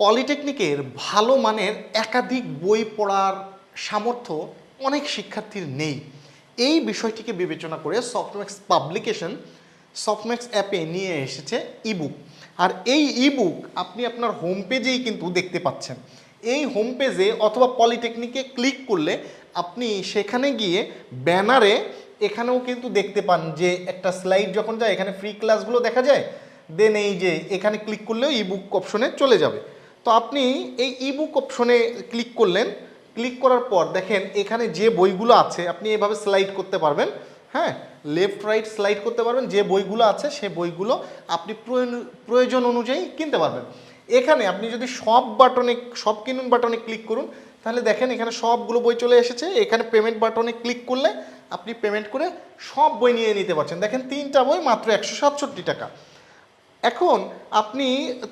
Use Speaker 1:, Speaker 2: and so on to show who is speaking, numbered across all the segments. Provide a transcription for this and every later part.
Speaker 1: পলিটেকনিকের ভালো মানের একাধিক বই পড়ার সামর্থ্য অনেক শিক্ষার্থীর নেই। এই বিষয়টিকে বিবেচনা করে সফটম্যাক্স পাবলিকেশন সফটম্যাক্স অ্যাপে নিয়ে এসেছে ইবুক। আর এই ইবুক আপনি আপনার হোম পেজেই কিন্তু দেখতে পাচ্ছেন। এই হোম পেজে অথবা পলিটেকনিকে ক্লিক করলে আপনি সেখানে গিয়ে ব্যানারে এখানেও কিন্তু দেখতে পান যে একটা স্লাইড যখন যায়, এখানে ফ্রি ক্লাসগুলো দেখা যায় দেন এই যে এখানে ক্লিক করলেও ইবুক অপশনে চলে যাবে। তো আপনি এই ইবুক অপশনে ক্লিক করলেন। ক্লিক করার পর দেখেন এখানে যে বইগুলো আছে, আপনি এভাবে স্লাইড করতে পারবেন। হ্যাঁ লেফট রাইট স্লাইড করতে পারবেন। যে বইগুলো আছে, সে বইগুলো আপনি প্রয়োজন- অনুযায়ী কিনতে পারবেন। এখানে আপনি যদি সব বাটনে সব কিনুন বাটনে ক্লিক করুন, তাহলে দেখেন এখানে সবগুলো বই চলে এসেছে। এখানে পেমেন্ট বাটনে ক্লিক করলে আপনি পেমেন্ট করে সব বই নিয়ে নিতে পারছেন। দেখেন তিনটা বই মাত্র একশো সাতষট্টি টাকা। এখন আপনি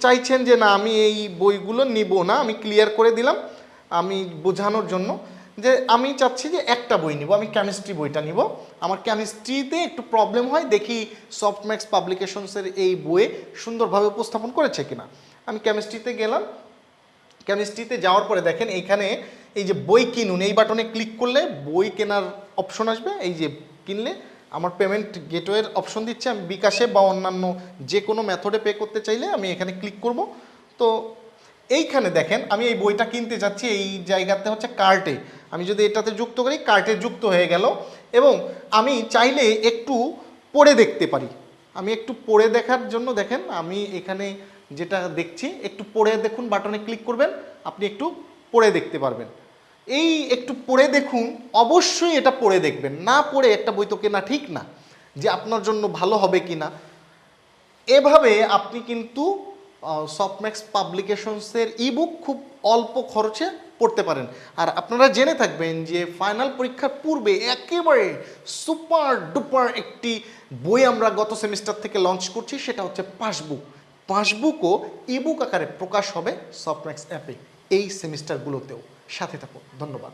Speaker 1: চাইছেন যে না, আমি এই বইগুলো নিব না, আমি ক্লিয়ার করে দিলাম, আমি বোঝানোর জন্য যে আমি চাচ্ছি যে একটা বই নিব, আমি কেমিস্ট্রি বইটা নিব। আমার কেমিস্ট্রিতে একটু প্রবলেম হয়, দেখি সফটম্যাক্স পাবলিকেশনসের এই বইয়ে সুন্দরভাবে উপস্থাপন করেছে কিনা। আমি কেমিস্ট্রিতে গেলাম কেমিস্ট্রিতে যাওয়ার পরে দেখেন এইখানে এই যে বই কিনুন, এই বাটনে ক্লিক করলে বই কেনার অপশন আসবে, এই যে কিনলে আমার পেমেন্ট গেটওয়ের অপশন দিচ্ছে, আমি বিকাশে বা অন্যান্য যে কোনো মেথডে পে করতে চাইলে আমি এখানে ক্লিক করব। তো এইখানে দেখেন, আমি এই বইটা কিনতে যাচ্ছি, এই জায়গাতে হচ্ছে কার্টে আমি যদি এটাতে যুক্ত করি কার্টে যুক্ত হয়ে গেল। এবং আমি চাইলে একটু পড়ে দেখতে পারি। আমি একটু পড়ে দেখার জন্য দেখেন, আমি এখানে যেটা দেখছি, একটু পড়ে দেখুন বাটনে ক্লিক করবেন, আপনি একটু পড়ে দেখতে পারবেন। এই একটু পড়ে দেখুন, অবশ্যই এটা পড়ে দেখবেন। না পড়ে একটা বই তো কেনা ঠিক না, যে আপনার জন্য ভালো হবে কি না। এভাবে আপনি কিন্তু সফটম্যাক্স পাবলিকেশনসের ইবুক খুব অল্প খরচে পড়তে পারেন। আর আপনারা জেনে থাকবেন যে ফাইনাল পরীক্ষার পূর্বে একেবারে সুপার ডুপার একটি বই আমরা গত সেমিস্টার থেকে লঞ্চ করছি, সেটা হচ্ছে পাসবুক পাসবুকও ইবুক আকারে প্রকাশ হবে সফটম্যাক্স অ্যাপে এই সেমিস্টারগুলোতেও সাথে থাকো। ধন্যবাদ।